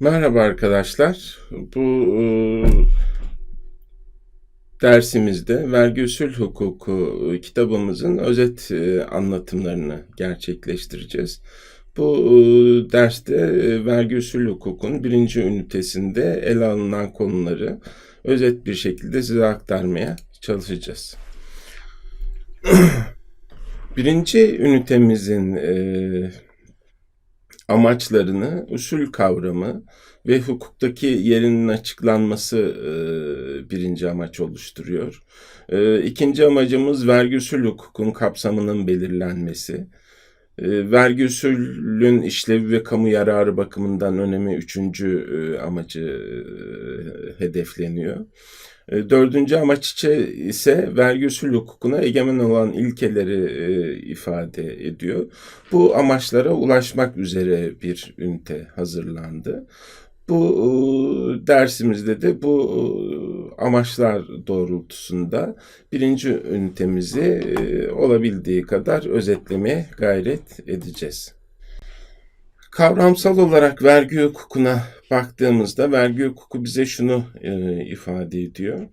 Merhaba arkadaşlar. Bu e, dersimizde vergi usul hukuku e, kitabımızın özet e, anlatımlarını gerçekleştireceğiz. Bu e, derste e, vergi usul hukukun birinci ünitesinde ele alınan konuları özet bir şekilde size aktarmaya çalışacağız. birinci ünitemizin e, amaçlarını, usul kavramı ve hukuktaki yerinin açıklanması e, birinci amaç oluşturuyor. E, ikinci amacımız vergi usul hukukun kapsamının belirlenmesi. E, vergi usulün işlevi ve kamu yararı bakımından önemi üçüncü e, amacı e, hedefleniyor. E, Dördüncü amaç ise vergi usul hukukuna egemen olan ilkeleri e, ifade ediyor. Bu amaçlara ulaşmak üzere bir ünite hazırlandı. Bu e, dersimizde de bu amaçlar doğrultusunda birinci ünitemizi olabildiği kadar özetlemeye gayret edeceğiz. Kavramsal olarak vergi hukukuna baktığımızda vergi hukuku bize şunu e, ifade ediyor.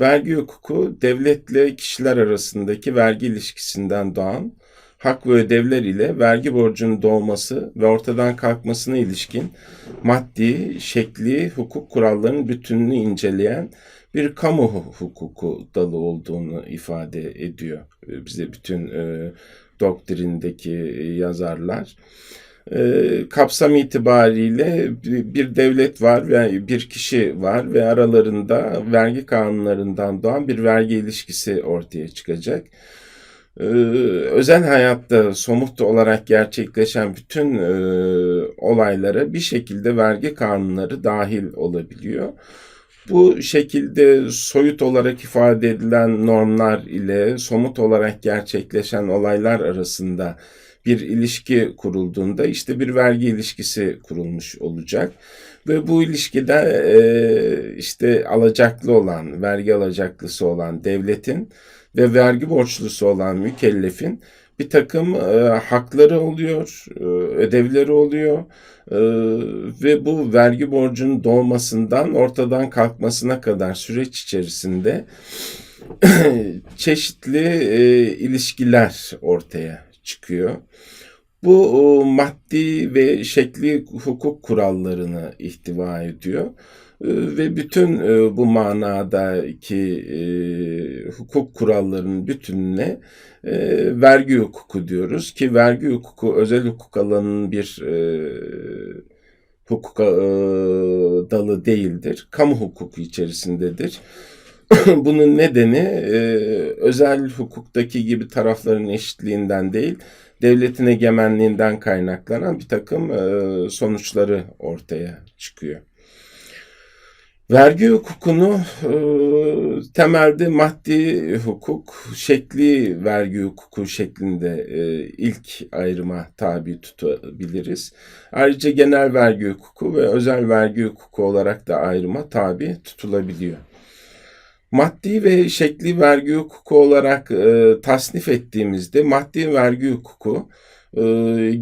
Vergi hukuku devletle kişiler arasındaki vergi ilişkisinden doğan hak ve ödevler ile vergi borcunun doğması ve ortadan kalkmasına ilişkin maddi, şekli hukuk kurallarının bütününü inceleyen bir kamu hukuku dalı olduğunu ifade ediyor e, bize bütün e, doktrindeki yazarlar. E, kapsam itibariyle bir bir devlet var ve bir kişi var ve aralarında vergi kanunlarından doğan bir vergi ilişkisi ortaya çıkacak. Ee, özel hayatta somut olarak gerçekleşen bütün e, olaylara bir şekilde vergi kanunları dahil olabiliyor. Bu şekilde soyut olarak ifade edilen normlar ile somut olarak gerçekleşen olaylar arasında bir ilişki kurulduğunda işte bir vergi ilişkisi kurulmuş olacak. Ve bu ilişkide e, işte alacaklı olan, vergi alacaklısı olan devletin ve vergi borçlusu olan mükellefin bir takım e, hakları oluyor, e, ödevleri oluyor e, ve bu vergi borcunun doğmasından ortadan kalkmasına kadar süreç içerisinde çeşitli e, ilişkiler ortaya çıkıyor. Bu maddi ve şekli hukuk kurallarını ihtiva ediyor. E, Ve bütün e, bu manadaki e, hukuk kurallarının bütününe e, vergi hukuku diyoruz ki vergi hukuku özel hukuk alanının bir hukuk dalı değildir. Kamu hukuku içerisindedir. Bunun nedeni e, özel hukuktaki gibi tarafların eşitliğinden değil, devletin egemenliğinden kaynaklanan bir takım e, sonuçları ortaya çıkıyor. Vergi hukukunu e, temelde maddi hukuk, şekli vergi hukuku şeklinde e, ilk ayrıma tabi tutabiliriz. Ayrıca genel vergi hukuku ve özel vergi hukuku olarak da ayrıma tabi tutulabiliyor. Maddi ve şekli vergi hukuku olarak e, tasnif ettiğimizde maddi vergi hukuku e,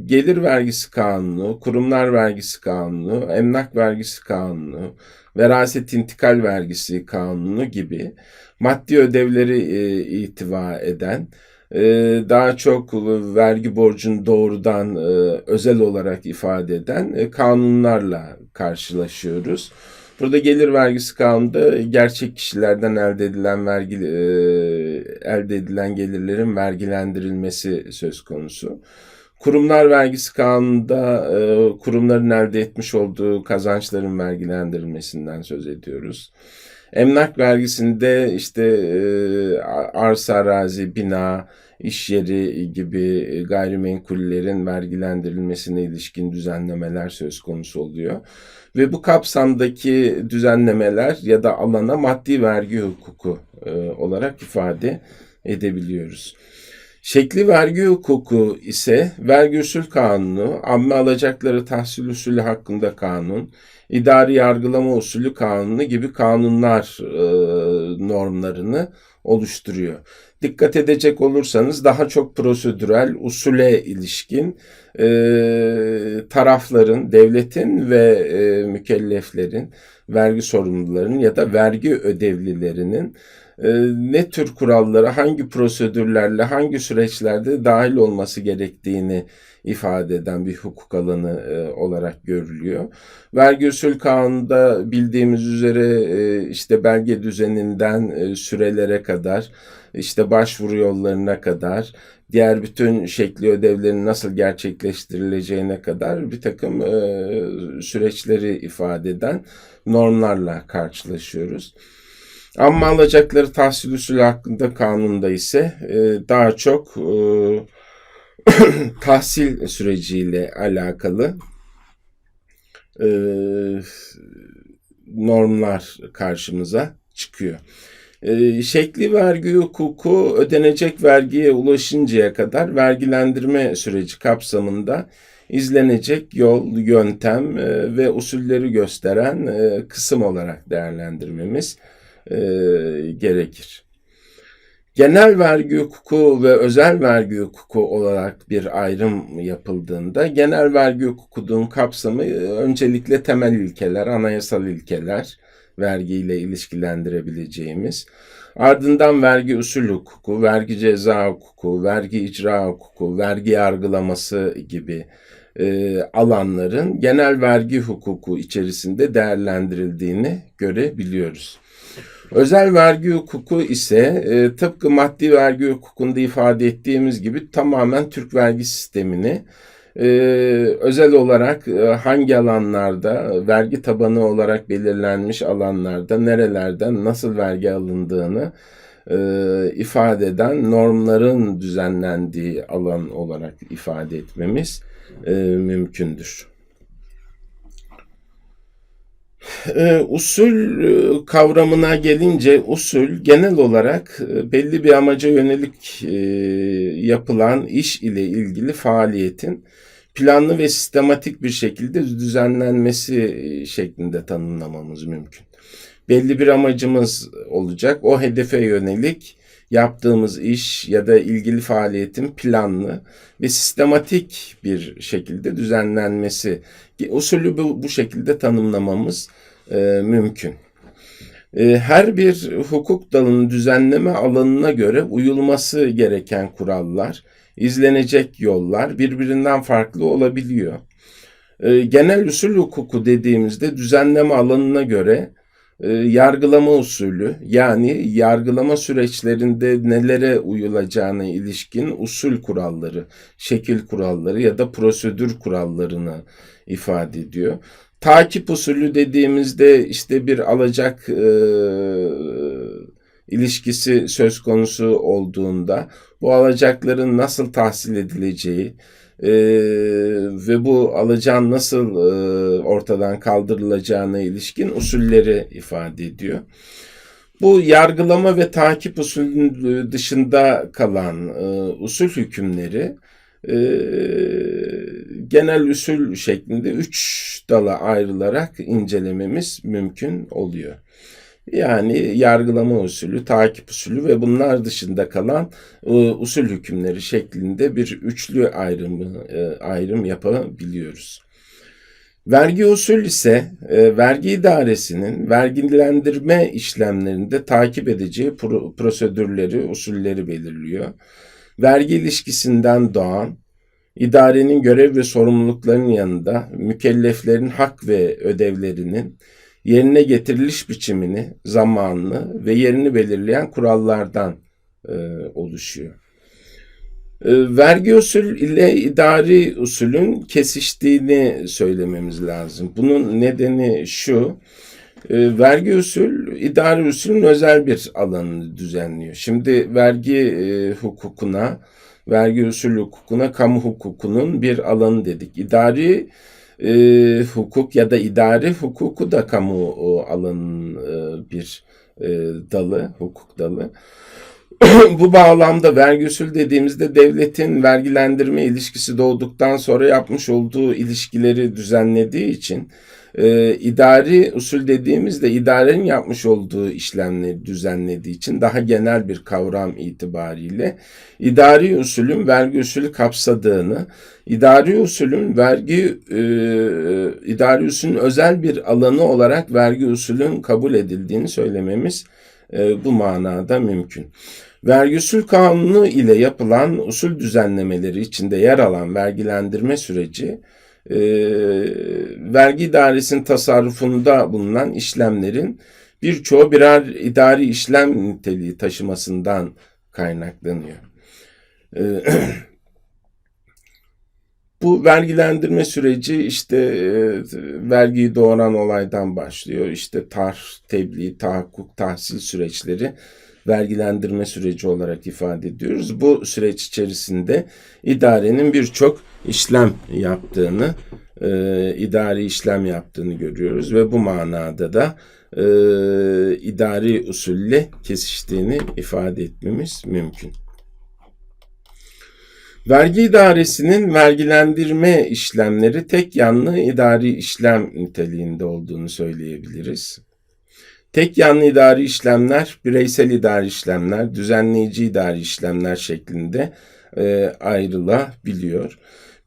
gelir vergisi kanunu, kurumlar vergisi kanunu, emlak vergisi kanunu, veraset intikal vergisi kanunu gibi maddi ödevleri e, itiva eden e, daha çok vergi borcunu doğrudan e, özel olarak ifade eden e, kanunlarla karşılaşıyoruz. Burada gelir vergisi kanunda gerçek kişilerden elde edilen vergi e, elde edilen gelirlerin vergilendirilmesi söz konusu. Kurumlar vergisi kanununda e, kurumların elde etmiş olduğu kazançların vergilendirilmesinden söz ediyoruz. Emlak vergisinde işte e, arsa, arazi, bina, iş yeri gibi gayrimenkullerin vergilendirilmesine ilişkin düzenlemeler söz konusu oluyor. Ve bu kapsamdaki düzenlemeler ya da alana maddi vergi hukuku e, olarak ifade edebiliyoruz. Şekli vergi hukuku ise vergi usul kanunu, amme alacakları tahsil usulü hakkında kanun, idari yargılama usulü kanunu gibi kanunlar e, normlarını oluşturuyor. Dikkat edecek olursanız daha çok prosedürel, usule ilişkin e, tarafların, devletin ve e, mükelleflerin, vergi sorumlularının ya da vergi ödevlilerinin e, ne tür kurallara, hangi prosedürlerle, hangi süreçlerde dahil olması gerektiğini ifade eden bir hukuk alanı e, olarak görülüyor. Vergi usul kanununda bildiğimiz üzere e, işte belge düzeninden e, sürelere kadar, işte başvuru yollarına kadar, diğer bütün şekli ödevlerin nasıl gerçekleştirileceğine kadar bir takım e, süreçleri ifade eden normlarla karşılaşıyoruz. Amma alacakları tahsil usulü hakkında kanunda ise e, daha çok e, tahsil süreciyle alakalı e, normlar karşımıza çıkıyor. E, şekli vergi hukuku ödenecek vergiye ulaşıncaya kadar vergilendirme süreci kapsamında izlenecek yol, yöntem e, ve usulleri gösteren e, kısım olarak değerlendirmemiz e, gerekir. Genel vergi hukuku ve özel vergi hukuku olarak bir ayrım yapıldığında genel vergi hukukunun kapsamı e, öncelikle temel ilkeler, anayasal ilkeler, vergiyle ilişkilendirebileceğimiz. Ardından vergi usul hukuku, vergi ceza hukuku, vergi icra hukuku, vergi yargılaması gibi e, alanların genel vergi hukuku içerisinde değerlendirildiğini görebiliyoruz. Özel vergi hukuku ise e, tıpkı maddi vergi hukukunda ifade ettiğimiz gibi tamamen Türk vergi sistemini e, özel olarak e, hangi alanlarda vergi tabanı olarak belirlenmiş alanlarda nerelerden nasıl vergi alındığını e, ifade eden normların düzenlendiği alan olarak ifade etmemiz e, mümkündür. E, usul e, kavramına gelince usul genel olarak e, belli bir amaca yönelik e, yapılan iş ile ilgili faaliyetin planlı ve sistematik bir şekilde düzenlenmesi şeklinde tanımlamamız mümkün. Belli bir amacımız olacak. O hedefe yönelik yaptığımız iş ya da ilgili faaliyetin planlı ve sistematik bir şekilde düzenlenmesi. Usulü bu, bu şekilde tanımlamamız e, mümkün. E, her bir hukuk dalının düzenleme alanına göre uyulması gereken kurallar, izlenecek yollar birbirinden farklı olabiliyor. E, genel usul hukuku dediğimizde düzenleme alanına göre e, yargılama usulü yani yargılama süreçlerinde nelere uyulacağına ilişkin usul kuralları, şekil kuralları ya da prosedür kurallarını ifade ediyor. Takip usulü dediğimizde işte bir alacak e, ilişkisi söz konusu olduğunda bu alacakların nasıl tahsil edileceği e, ve bu alacağın nasıl e, ortadan kaldırılacağına ilişkin usulleri ifade ediyor. Bu yargılama ve takip usulünün dışında kalan e, usul hükümleri e, genel usul şeklinde üç dala ayrılarak incelememiz mümkün oluyor. Yani yargılama usulü, takip usulü ve bunlar dışında kalan e, usul hükümleri şeklinde bir üçlü ayrımı e, ayrım yapabiliyoruz. Vergi usul ise e, vergi idaresinin vergilendirme işlemlerinde takip edeceği pro, prosedürleri, usulleri belirliyor. Vergi ilişkisinden doğan idarenin görev ve sorumluluklarının yanında mükelleflerin hak ve ödevlerinin yerine getiriliş biçimini, zamanını ve yerini belirleyen kurallardan e, oluşuyor. E, vergi usul ile idari usulün kesiştiğini söylememiz lazım. Bunun nedeni şu, e, vergi usul, idari usulün özel bir alanını düzenliyor. Şimdi vergi e, hukukuna, vergi usul hukukuna, kamu hukukunun bir alanı dedik. İdari e, hukuk ya da idari hukuku da kamu o, alanın e, bir e, dalı, hukuk dalı. Bu bağlamda vergi usul dediğimizde devletin vergilendirme ilişkisi doğduktan sonra yapmış olduğu ilişkileri düzenlediği için e, idari usul dediğimizde idarenin yapmış olduğu işlemleri düzenlediği için daha genel bir kavram itibariyle idari usulün vergi usulü kapsadığını, idari usulün vergi e, idari usulün özel bir alanı olarak vergi usulün kabul edildiğini söylememiz e, bu manada mümkün. Vergi usul kanunu ile yapılan usul düzenlemeleri içinde yer alan vergilendirme süreci e, vergi idaresinin tasarrufunda bulunan işlemlerin birçoğu birer idari işlem niteliği taşımasından kaynaklanıyor. E, bu vergilendirme süreci işte e, vergiyi doğuran olaydan başlıyor. İşte tar, tebliğ, tahakkuk, tahsil süreçleri vergilendirme süreci olarak ifade ediyoruz. Bu süreç içerisinde idarenin birçok işlem yaptığını, e, idari işlem yaptığını görüyoruz ve bu manada da e, idari usulle kesiştiğini ifade etmemiz mümkün. Vergi idaresinin vergilendirme işlemleri tek yanlı idari işlem niteliğinde olduğunu söyleyebiliriz. Tek yanlı idari işlemler, bireysel idari işlemler, düzenleyici idari işlemler şeklinde e, ayrılabiliyor.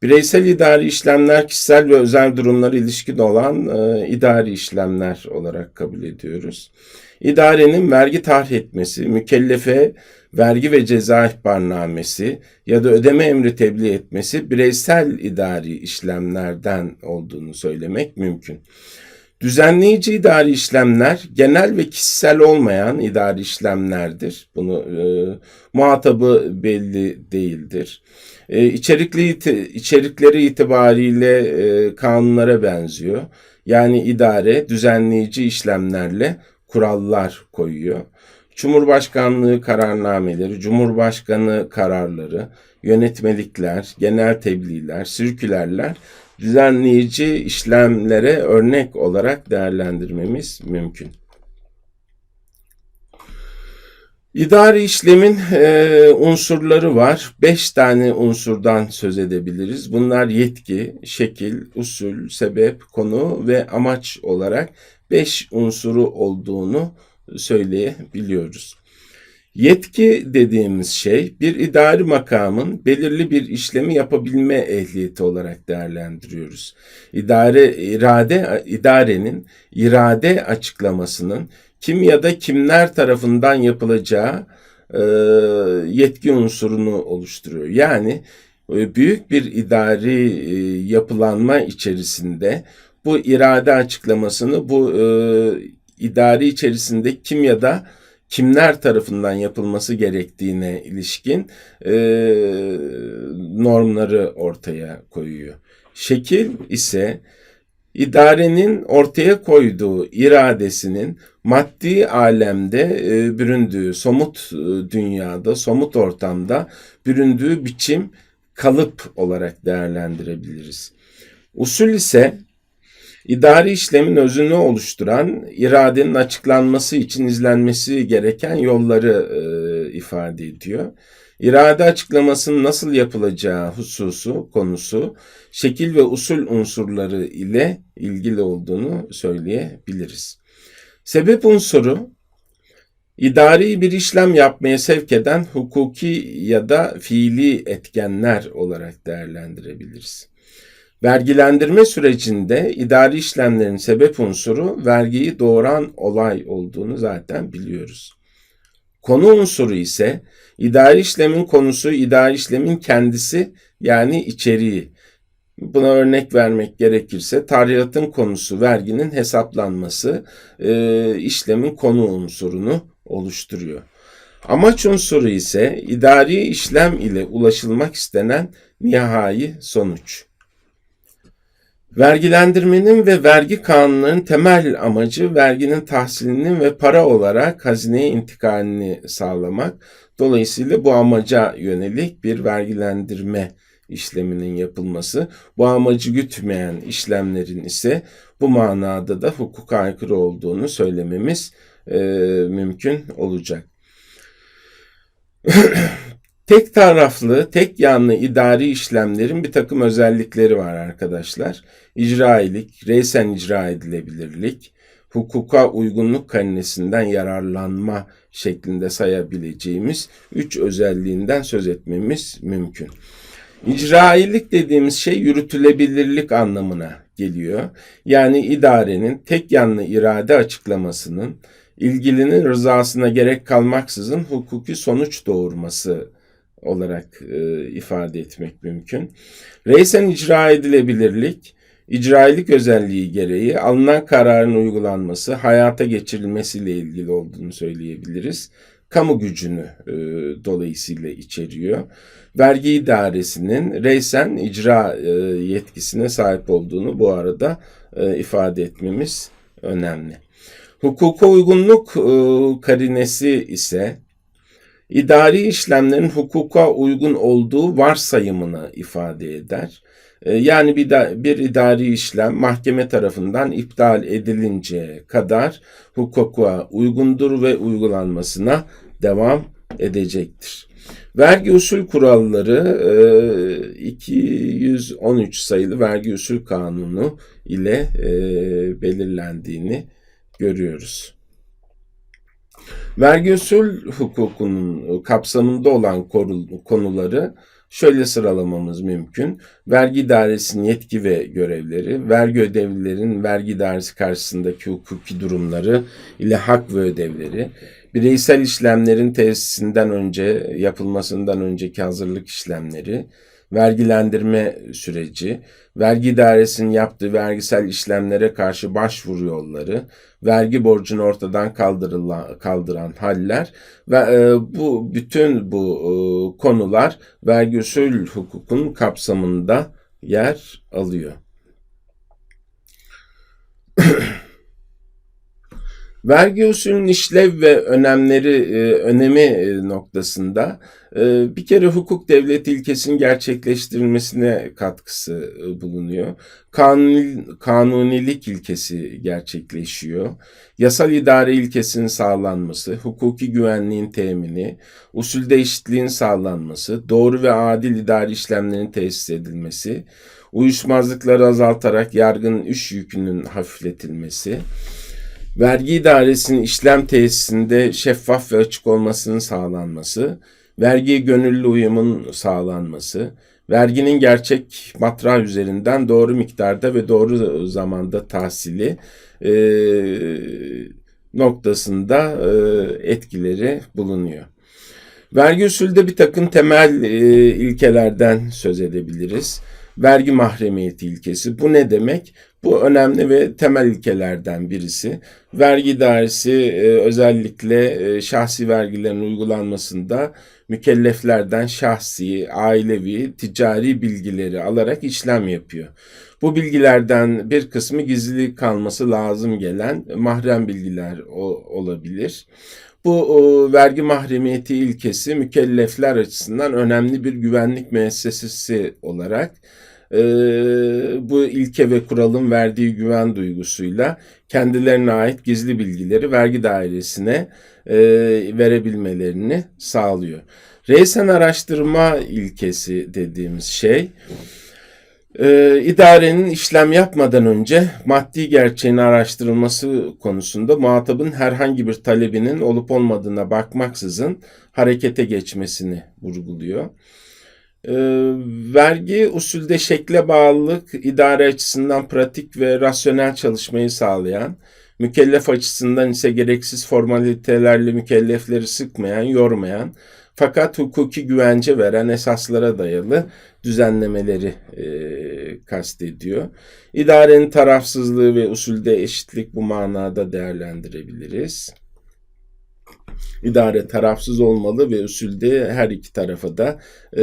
Bireysel idari işlemler kişisel ve özel durumlara ilişkin olan e, idari işlemler olarak kabul ediyoruz. İdarenin vergi tahrik etmesi, mükellefe vergi ve ceza ihbarnamesi ya da ödeme emri tebliğ etmesi bireysel idari işlemlerden olduğunu söylemek mümkün. Düzenleyici idari işlemler genel ve kişisel olmayan idari işlemlerdir. Bunu e, muhatabı belli değildir. E, içerikli içerikleri itibariyle e, kanunlara benziyor. Yani idare düzenleyici işlemlerle kurallar koyuyor. Cumhurbaşkanlığı kararnameleri, Cumhurbaşkanı kararları, yönetmelikler, genel tebliğler, sirkülerler düzenleyici işlemlere örnek olarak değerlendirmemiz mümkün. İdari işlemin e, unsurları var. Beş tane unsurdan söz edebiliriz. Bunlar yetki, şekil, usul, sebep, konu ve amaç olarak beş unsuru olduğunu söyleyebiliyoruz. Yetki dediğimiz şey bir idari makamın belirli bir işlemi yapabilme ehliyeti olarak değerlendiriyoruz. İdare irade idarenin irade açıklamasının kim ya da kimler tarafından yapılacağı e, yetki unsurunu oluşturuyor. Yani e, büyük bir idari e, yapılanma içerisinde bu irade açıklamasını bu e, idari içerisinde kim ya da kimler tarafından yapılması gerektiğine ilişkin e, normları ortaya koyuyor. Şekil ise idarenin ortaya koyduğu iradesinin maddi alemde e, büründüğü, somut dünyada, somut ortamda büründüğü biçim kalıp olarak değerlendirebiliriz. Usul ise İdari işlemin özünü oluşturan iradenin açıklanması için izlenmesi gereken yolları e, ifade ediyor. İrade açıklamasının nasıl yapılacağı hususu, konusu, şekil ve usul unsurları ile ilgili olduğunu söyleyebiliriz. Sebep unsuru, idari bir işlem yapmaya sevk eden hukuki ya da fiili etkenler olarak değerlendirebiliriz. Vergilendirme sürecinde idari işlemlerin sebep unsuru vergiyi doğuran olay olduğunu zaten biliyoruz. Konu unsuru ise idari işlemin konusu idari işlemin kendisi yani içeriği. Buna örnek vermek gerekirse tarihatın konusu verginin hesaplanması e, işlemin konu unsurunu oluşturuyor. Amaç unsuru ise idari işlem ile ulaşılmak istenen nihai sonuç. Vergilendirmenin ve vergi kanunlarının temel amacı verginin tahsilinin ve para olarak hazineye intikalini sağlamak. Dolayısıyla bu amaca yönelik bir vergilendirme işleminin yapılması, bu amacı gütmeyen işlemlerin ise bu manada da hukuka aykırı olduğunu söylememiz e, mümkün olacak. tek taraflı, tek yanlı idari işlemlerin bir takım özellikleri var arkadaşlar. İcrailik, reysen icra edilebilirlik, hukuka uygunluk karinesinden yararlanma şeklinde sayabileceğimiz üç özelliğinden söz etmemiz mümkün. İcrailik dediğimiz şey yürütülebilirlik anlamına geliyor. Yani idarenin tek yanlı irade açıklamasının ilgilinin rızasına gerek kalmaksızın hukuki sonuç doğurması olarak e, ifade etmek mümkün. Reysen icra edilebilirlik, icrailik özelliği gereği alınan kararın uygulanması, hayata geçirilmesiyle ilgili olduğunu söyleyebiliriz. Kamu gücünü e, dolayısıyla içeriyor. Vergi idaresinin reysen icra e, yetkisine sahip olduğunu bu arada e, ifade etmemiz önemli. Hukuka uygunluk e, karinesi ise idari işlemlerin hukuka uygun olduğu varsayımını ifade eder. E, yani bir, da, bir idari işlem mahkeme tarafından iptal edilince kadar hukuka uygundur ve uygulanmasına devam edecektir. Vergi usul kuralları 213 sayılı vergi usul kanunu ile belirlendiğini görüyoruz. Vergi usul hukukunun kapsamında olan konuları şöyle sıralamamız mümkün. Vergi idaresinin yetki ve görevleri, vergi ödevlilerin vergi idaresi karşısındaki hukuki durumları ile hak ve ödevleri, bireysel işlemlerin tesisinden önce, yapılmasından önceki hazırlık işlemleri, vergilendirme süreci, vergi idaresinin yaptığı vergisel işlemlere karşı başvuru yolları, vergi borcunu ortadan kaldıran haller ve e, bu bütün bu e, konular vergi usul hukukun kapsamında yer alıyor. Vergi usulünün işlev ve önemleri e, önemi e, noktasında e, bir kere hukuk devlet ilkesinin gerçekleştirilmesine katkısı bulunuyor. Kanuni, kanunilik ilkesi gerçekleşiyor. Yasal idare ilkesinin sağlanması, hukuki güvenliğin temini, usulde eşitliğin sağlanması, doğru ve adil idari işlemlerin tesis edilmesi, uyuşmazlıkları azaltarak yargının iş yükünün hafifletilmesi, vergi idaresinin işlem tesisinde şeffaf ve açık olmasının sağlanması, vergi gönüllü uyumun sağlanması, verginin gerçek matrah üzerinden doğru miktarda ve doğru zamanda tahsili e, noktasında e, etkileri bulunuyor. Vergi usulde bir takım temel e, ilkelerden söz edebiliriz. Vergi mahremiyeti ilkesi. Bu ne demek? Bu önemli ve temel ilkelerden birisi. Vergi dairesi e, özellikle e, şahsi vergilerin uygulanmasında mükelleflerden şahsi, ailevi, ticari bilgileri alarak işlem yapıyor. Bu bilgilerden bir kısmı gizli kalması lazım gelen mahrem bilgiler olabilir. Bu o, vergi mahremiyeti ilkesi mükellefler açısından önemli bir güvenlik müessesesi olarak e, bu ilke ve kuralın verdiği güven duygusuyla kendilerine ait gizli bilgileri vergi dairesine e, verebilmelerini sağlıyor. Reysen araştırma ilkesi dediğimiz şey e, idarenin işlem yapmadan önce maddi gerçeğin araştırılması konusunda muhatabın herhangi bir talebinin olup olmadığına bakmaksızın harekete geçmesini vurguluyor. E, vergi usulde şekle bağlılık idare açısından pratik ve rasyonel çalışmayı sağlayan, mükellef açısından ise gereksiz formalitelerle mükellefleri sıkmayan, yormayan, fakat hukuki güvence veren esaslara dayalı düzenlemeleri e, kastediyor. İdarenin tarafsızlığı ve usulde eşitlik bu manada değerlendirebiliriz. İdare tarafsız olmalı ve usulde her iki tarafa da e,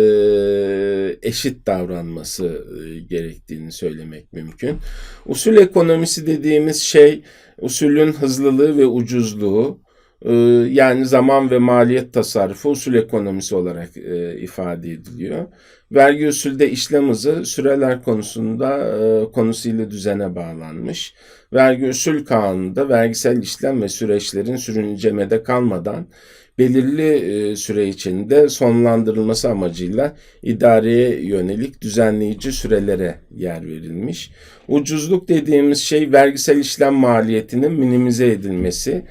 eşit davranması e, gerektiğini söylemek mümkün. Usul ekonomisi dediğimiz şey usulün hızlılığı ve ucuzluğu, ee, yani zaman ve maliyet tasarrufu usul ekonomisi olarak e, ifade ediliyor. Vergi usulde işlem hızı süreler konusunda e, konusuyla düzene bağlanmış. Vergi usul kanununda vergisel işlem ve süreçlerin sürüncemede kalmadan belirli e, süre içinde sonlandırılması amacıyla idareye yönelik düzenleyici sürelere yer verilmiş. Ucuzluk dediğimiz şey vergisel işlem maliyetinin minimize edilmesi.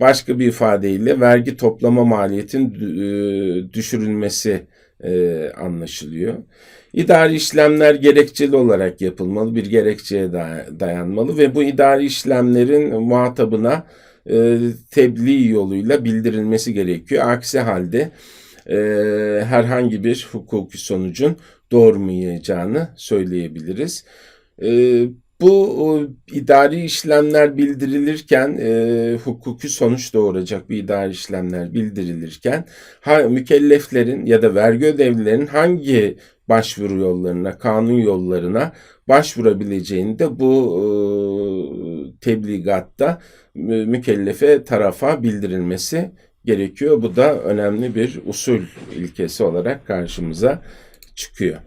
Başka bir ifadeyle vergi toplama maliyetin e, düşürülmesi e, anlaşılıyor. İdari işlemler gerekçeli olarak yapılmalı, bir gerekçeye dayanmalı ve bu idari işlemlerin muhatabına e, tebliğ yoluyla bildirilmesi gerekiyor. Aksi halde e, herhangi bir hukuki sonucun doğurmayacağını söyleyebiliriz. E, bu o, idari işlemler bildirilirken e, hukuki sonuç doğuracak bir idari işlemler bildirilirken ha, mükelleflerin ya da vergi ödevlilerin hangi başvuru yollarına, kanun yollarına başvurabileceğini de bu e, tebligatta mükellefe tarafa bildirilmesi gerekiyor. Bu da önemli bir usul ilkesi olarak karşımıza çıkıyor.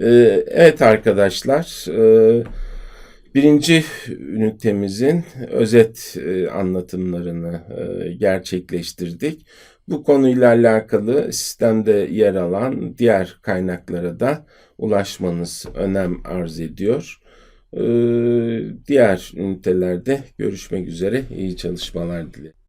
E, evet arkadaşlar, e, birinci ünitemizin özet e, anlatımlarını e, gerçekleştirdik. Bu konuyla alakalı sistemde yer alan diğer kaynaklara da ulaşmanız önem arz ediyor. Ee, diğer ünitelerde görüşmek üzere. İyi çalışmalar dilerim.